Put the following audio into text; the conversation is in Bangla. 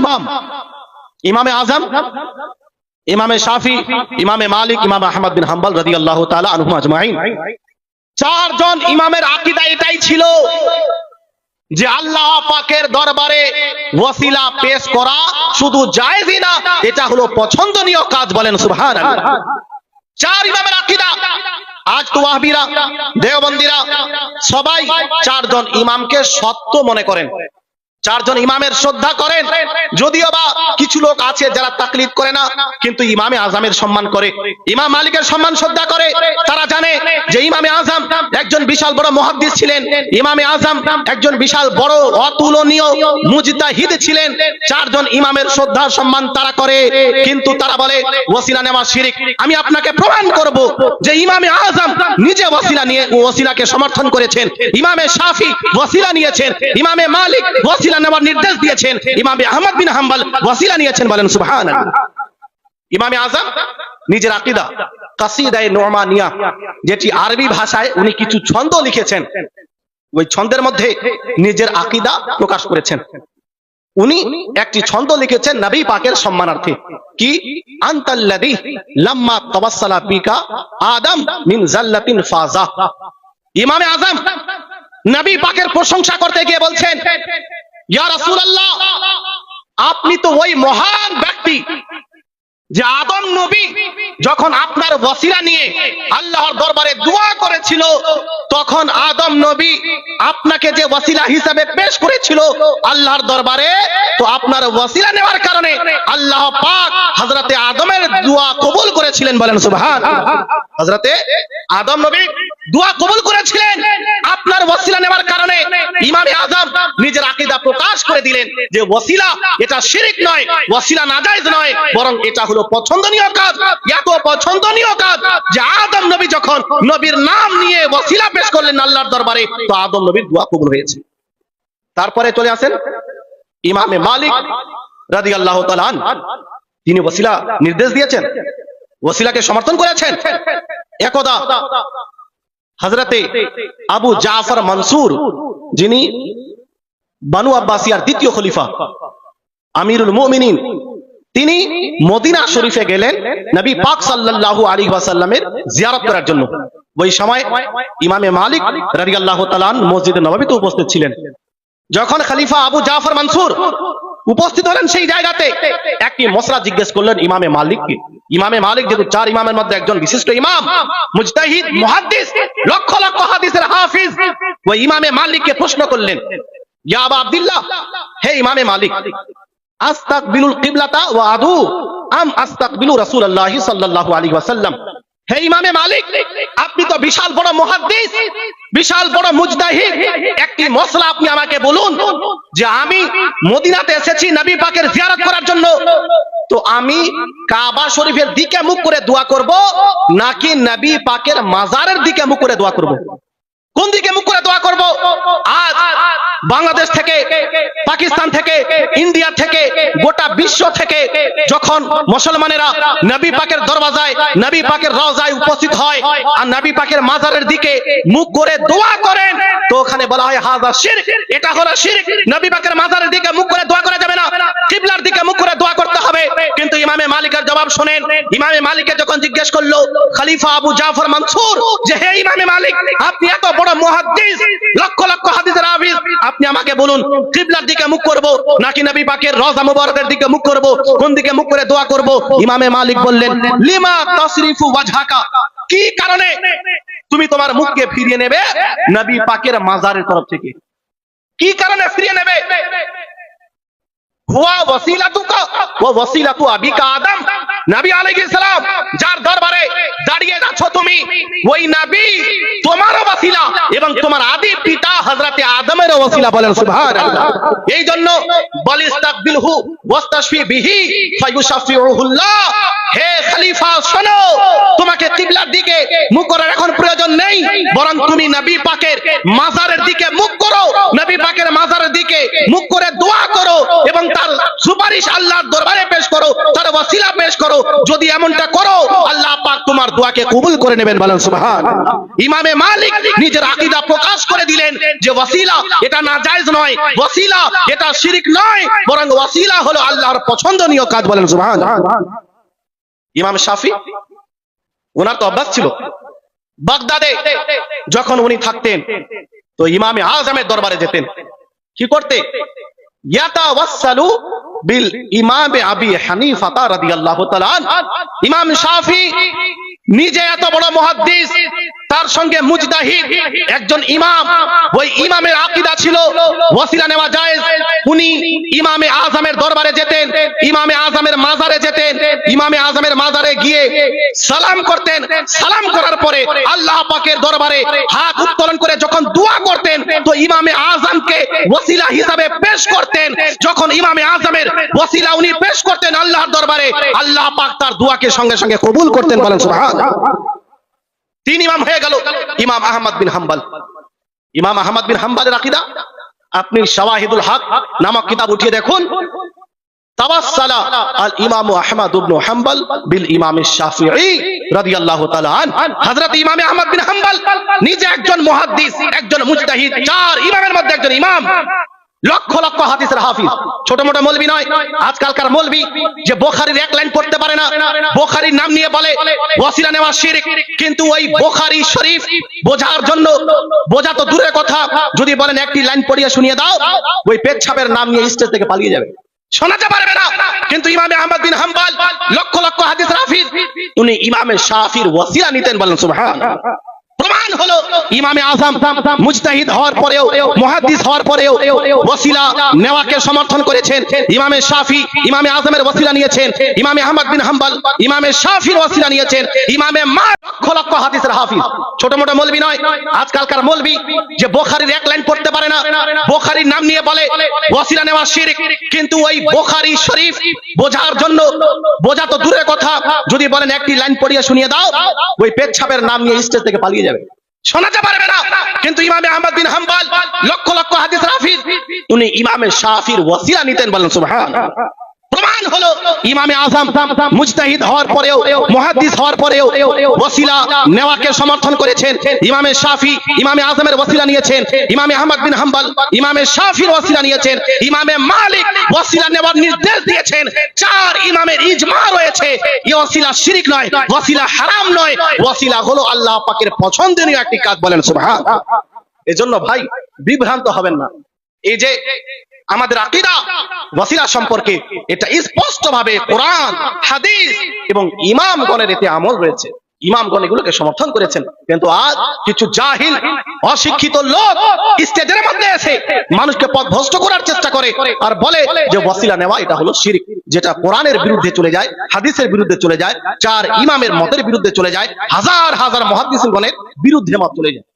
ইমাম। ইমামে আজম, ইমামে শাফি, ইমামে মালিক, ইমাম আহমদ বিন হাম্বল রাদিয়াল্লাহু তাআলা আনহুম আজমাইন। চারজন ইমামের আকীদা এটাই ছিল যে আল্লাহ পাকের দরবারে ওয়াসিলা পেশ করা শুধু জায়েজই না, এটা হলো পছন্দনীয় কাজ বলেন সুবহানাল্লাহ। চার ইমামের আকীদা আজ তো ওয়াহাবিরা দেওবন্দিরা, সবাই চারজন ইমামকে সত্য মনে করেন। চারজন ইমামের শ্রদ্ধা করেন। যদিও বা কিছু লোক আছে যারা তাকলিদ করে না, কিন্তু ইমামে আজমের সম্মান করে। ইমাম মালিকের সম্মান শ্রদ্ধা করে। তারা জানে যে ইমামে আজম একজন বিশাল বড় মহাদ্দিস ছিলেন। ইমামে আজম একজন বিশাল বড় অতুলনীয় মুজতাহিদ ছিলেন। চারজন ইমামের শ্রদ্ধা সম্মান তারা করে। কিন্তু তারা বলে ওসিলা নেওয়া শিরিক। আমি আপনাকে প্রমাণ করব যে ইমামে আজম নিজে ওসিলা নিয়ে ওসিলাকে সমর্থন করেছেন। ইমামে শাফি ওসিলা নিয়েছেন। ইমামে মালিক ওসিলা নেওয়ার নির্দেশ দিয়েছেন। ইমামে আহমদ বিন হাম্বল ওসিলা নিয়েছেন বলেন সুবহানাল্লাহ। ইমামে আজম নিজের আকীদা কাসিদায়ে নোমানিয়া যেটি আরবি ভাষায় উনি কিছু ছন্দ লিখেছেন ওই ছন্দের মধ্যে নিজের আকীদা প্রকাশ করেছেন। উনি একটি ছন্দ লিখেছেন নবী পাকের সম্মানার্থে কি? আনতাল্লাযী লাম্মা তাওয়াসসালা বিকা আদম মিন জাল্লাতিন ফাজা। ইমামে আজম নবী পাকের প্রশংসা করতে গিয়ে বলছেন ইয়া রাসূলুল্লাহ আপনি তো ওই মহান ব্যক্তি যে আদম নবী যখন আপনার বসিরা নিয়ে আল্লাহর দরবারে দোয়া করেছিল, তখন আদম নবী আপনাকে যে বসিরা হিসাবে পেশ করেছিল আল্লাহর দরবারে, তো আপনার বসিরা নেওয়ার কারণে আল্লাহ পাক হযরতে আদমের দোয়া কবুল করেছিলেন বলেন সুবহান হযরতে আদম নবী দোয়া কবুল করেছিলেন। আপনার ওসিলা নেওয়ার কারণে ইমামে আজম নিজের আকীদা প্রকাশ করে দিলেন যে ওসিলা এটা শিরিক নয় ওসিলা নাজায়েজ নয় বরং এটা হলো পছন্দনীয় কাজ। এত পছন্দনীয় কাজ যে আদম নবী যখন নবীর নাম নিয়ে ওসিলা পেশ করলেন আল্লাহর দরবারে তো আদম নবীর দোয়া কবুল হয়েছে। তারপরে চলে আসেন ইমামে মালিক রাদিয়াল্লাহু তাআলা তিনি ওসিলা নির্দেশ দিয়েছেন। ওসিলাকে সমর্থন করেছেন? একদা হজরতে আবু জাফর মনসুর, যিনি বানু আব্বাসিয়ার দ্বিতীয় খলিফা, আমিরুল মুমিনিন, তিনি মদিনা শরীফে গেলেন নবী পাক সাল্লাল্লাহু আলাইহি ওয়াসাল্লামের জিয়ারত করার জন্য। ওই সময় ইমামে মালিক রাদিয়াল্লাহু তাআলা মসজিদে নববীতে উপস্থিত ছিলেন। যখন খলিফা আবু জাফর মনসুর উপস্থিত হলেন সেই জায়গাতে। একটি মশলা জিজ্ঞেস করলেন ইমামে মালিককে ইমামে মালিক যেহেতু চার ইমামের মধ্যে একজন বিশিষ্ট ইমাম, মুজতাহিদ, মুহাদ্দিস, লক্ষ লক্ষ হাদিসের হাফিজ ওই ইমামে মালিককে প্রশ্ন করলেন, ইয়া আবা আব্দুল্লাহ, হে ইমামে মালিক, আস্তাকবিলুল কিবলাতা ওয়া আদু, আম আস্তাকবিলু রাসূলুল্লাহ সাল্লাল্লাহু আলাইহি ওয়াসাল্লাম হে ইমামে মালিক, আপনি তো বিশাল বড় মুহাদ্দিস, বিশাল বড় মুজতাহিদ। একটি মশলা আপনি আমাকে বলুন যে আমি মদিনাতে এসেছি নবী পাকের জিয়ারত করার জন্য। তো আমি কাবা শরীফের দিকে মুখ করে দোয়া করব নাকি নবী পাকের মাজারের দিকে মুখ করে দোয়া করব? কোন দিকে মুখ করে দোয়া করব? আজ বাংলাদেশ থেকে, পাকিস্তান থেকে, ইন্ডিয়া থেকে, গোটা বিশ্ব থেকে যখন মুসলমানেরা নবী পাকের দরওয়াজায় নবী পাকের রওজায় উপস্থিত হয় আর নবী পাকের মাজারের দিকে মুখ করে দোয়া করেন, তো ওখানে বলা হয় হাজা শিরক। এটা হলো শিরক। নবী পাকের মাজারের দিকে মুখ করে দোয়া করা যাবে না। কিবলার দিকে মুখ করে দোয়া করতে হবে। কিন্তু ইমামে মালিকের জবাব শুনেন, ইমামে মালিককে যখন জিজ্ঞেস করল, খলিফা আবু জাফর মনসুর? যে, হে ইমামে মালিক, আপনি এত মুহাদ্দিস, লক্ষ লক্ষ হাদিসের হাফিজ, আপনি আমাকে বলুন, কিবলার দিকে মুখ করব নাকি নবী পাকের রওজা মুবারকের দিকে মুখ করব? কোন দিকে মুখ করে দোয়া করব? ইমামে মালিক বললেন, লিমা তাসরিফু ওয়াজহাকা। কি কারণে? তুমি তোমার মুখকে ফিরিয়ে নেবে নবী পাকের মাজারের তরফ থেকে। কি কারণে ফিরিয়ে নেবে? হুয়া ওয়াসিলাতুকা ওয়া ওয়াসিলাতু আবিকা আদম। নবী আলাইহিস সালাম, যার দরবারে দাঁড়িয়ে যাচ্ছ তুমি, ওই নবী ওয়াসিলা এবং তোমার আদি পিতা হযরতে আদমের ওয়াসিলা বলেন, সুবহানাল্লাহ। এই জন্য বলিস্তাকবিলহু ওয়াস্তাশফি বিহি ফায়ুশাফিউহুল্লাহ। হে খলিফা, শোনো কিবলার দিকে মুখ করার এখন প্রয়োজন নেই। বরং তুমি নবী পাকের মাজারের দিকে মুখ করো। নবী পাকের মাজারের দিকে মুখ করে। দোয়া করো এবং তার সুপারিশ আল্লাহর দরবারে পেশ করো তার ওয়াসিলা পেশ করো। যদি এমনটা করো আল্লাহ পাক তোমার দোয়াকে কবুল করে নেবেন বলেন সুবহান। ইমামে মালিক নিজের আকীদা প্রকাশ করে দিলেন যে ওয়াসিলা এটা নাজায়েজ নয়। ওয়াসিলা এটা শিরিক নয় বরং ওয়াসিলা হলো আল্লাহর পছন্দনীয় কাজ বলেন সুবহান। ইমাম শাফি? ওনার তো অভ্যাস ছিল। বাগদাদে যখন উনি থাকতেন, তো ইমামে আজমের দরবারে যেতেন। কি করতে? ইমামে আবি শাফি নিজে এত বড় মুহাদ্দিস তার সঙ্গে মুজতাহিদ, একজন ইমাম। ওই ইমামের আকীদা ছিল ওয়াসিলা নেওয়া জায়েজ। উনি ইমামে আজমের দরবারে যেতেন, ইমামে আজমের মাজারে যেতেন, ইমামে আজমের মাজারে গিয়ে সালাম করতেন। সালাম করার পরে আল্লাহ পাকের দরবারে হাত উত্তোলন করে যখন দোয়া করতেন, তো ইমামে আজমকে ওসিলা হিসাবে পেশ করতেন। যখন ইমামে আজমের ওসিলা উনি পেশ করতেন আল্লাহর দরবারে, আল্লাহ পাক তার দোয়াকে সঙ্গে সঙ্গে কবুল করতেন বলেন সুবহান তিন ইমাম হয়ে গেল। ইমাম আহমদ বিন হাম্বল। ইমাম আহমদ বিন হাম্বলের আকীদা? আপনি শাওয়াহিদুল হক নামক কিতাব উঠিয়ে দেখুন। হাম্বল বিল ইমাম হাম্বল নিজে একজন মুহাদ্দিস, একজন মুজতাহিদ, চার ইমামের মধ্যে একজন ইমাম। লক্ষ লক্ষ হাদিসের হাফিজ। ছোট মোটো মৌলবি নয়, আজকালকার মৌলবি যে বোখারির এক লাইন পড়তে পারে না। বোখারির নাম নিয়ে বলে, ওয়াসিলা নেওয়া শিরক। কিন্তু ওই বোখারি শরীফ বোঝার জন্য বোঝা তো দূরের কথা। যদি বলেন একটি লাইন পড়িয়ে শুনিয়ে দাও, ওই পেচ্ছাপের নাম নিয়ে স্টেজ থেকে পালিয়ে যাবে। শোনাতে পারবে না। কিন্তু ইমামে আহমদ বিন হাম্বল, লক্ষ লক্ষ হাদিস হাফিজ, উনি ইমামে শাফির ওয়াসিলা নিতেন বলেন সুবহান প্রমাণ হলো ইমামে আজম মুজতাহিদ হওয়ার পরেও, মুহাদ্দিস হওয়ার পরেও ওয়াসিলা নেওয়াকে সমর্থন করেছেন। ইমামে শাফি, ইমামে আজমের ওয়াসিলা নিয়েছেন। ইমামে আহমদ বিন হাম্বল, ইমামে শাফির ওয়াসিলা নিয়েছেন। ইমামে মা লক্ষ লক্ষ হাদিসের হাফিজ। ছোট মোটো মৌলবি নয়, আজকালকার মৌলবি যে বোখারির এক লাইন পড়তে পারে না, বোখারির নাম নিয়ে বলে ওয়াসিলা নেওয়া শিরক। কিন্তু ওই বোখারি শরীফ বোঝার জন্য, বোঝা তো দূরের কথা। যদি বলেন একটি লাইন পড়িয়ে শুনিয়ে দাও, ওই পেচ্ছাপের নাম নিয়ে স্টেজ থেকে পালিয়ে যাবে। শোনাতে পারবে না। কিন্তু ইমামে আহমদ বিন হাম্বল লক্ষ লক্ষ হাদিস রাফিজ উনি ইমামে শাফির ওয়াসিলা নিতেন বলেন সুবহান চার ইমামের শিরিক নয় হারাম নয়। হলো পছন্দনীয় একটি কাজ বলেন, সুবহান এজন্য ভাই, বিভ্রান্ত হবেন না। এই যে আমাদের আকীদা, ওয়াসিলা সম্পর্কে এটা স্পষ্ট ভাবে কোরআন, হাদিস এবং ইমামগণের এতে আমল রয়েছে। ইমামগণ এগুলোকে সমর্থন করেছেন। কিন্তু আজ কিছু জাহিল, অশিক্ষিত লোক স্টেজের মধ্যে এসে মানুষকে পথ ভ্রষ্ট করার চেষ্টা করে আর বলে যে ওয়াসিলা নেওয়া, এটা হলো শিরিক। যেটা কোরআনের বিরুদ্ধে চলে যায়, হাদিসের বিরুদ্ধে চলে যায়, চার ইমামের মতের বিরুদ্ধে চলে যায়, হাজার হাজার মহাদিসগণের বিরুদ্ধে মত চলে যায়।